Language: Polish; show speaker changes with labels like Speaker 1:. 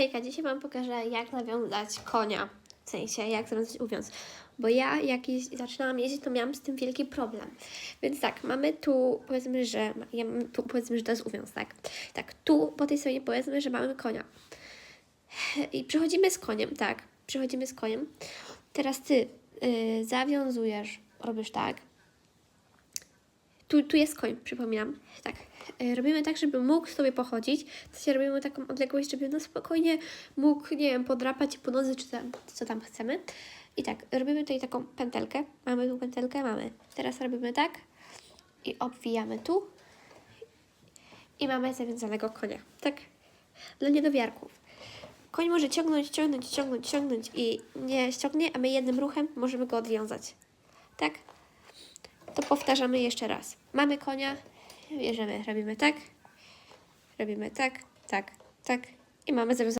Speaker 1: Hejka, dzisiaj Wam pokażę, jak nawiązać konia. W sensie, jak nawiązać uwiąz. Bo ja, jak jeździ, zaczynałam jeździć, to miałam z tym wielki problem. Więc tak, mamy tu, powiedzmy, że, ja tu, powiedzmy, że to jest uwiąz, tak? Tak, tu po tej stronie powiedzmy, że mamy konia. I przechodzimy z koniem, tak, przechodzimy z koniem. Teraz Ty y, zawiązujesz, robisz tak. Tu, tu jest koń, przypominam. Tak. Y, Robimy tak, żeby mógł sobie pochodzić. W sensie robimy taką odległość, żeby no spokojnie mógł, nie wiem, podrapać po nodze, czy tam, co tam chcemy. I tak, robimy tutaj taką pętelkę. Mamy tu pętelkę, mamy. Teraz robimy tak i obwijamy tu. I mamy zawiązanego konia, tak? Dla niedowiarków. Koń może ciągnąć, ciągnąć, ciągnąć, ciągnąć i nie ściągnie, a my jednym ruchem możemy go odwiązać. Tak? To powtarzamy jeszcze raz. Mamy konia, bierzemy, robimy tak, robimy tak, tak, tak i mamy zawiązane.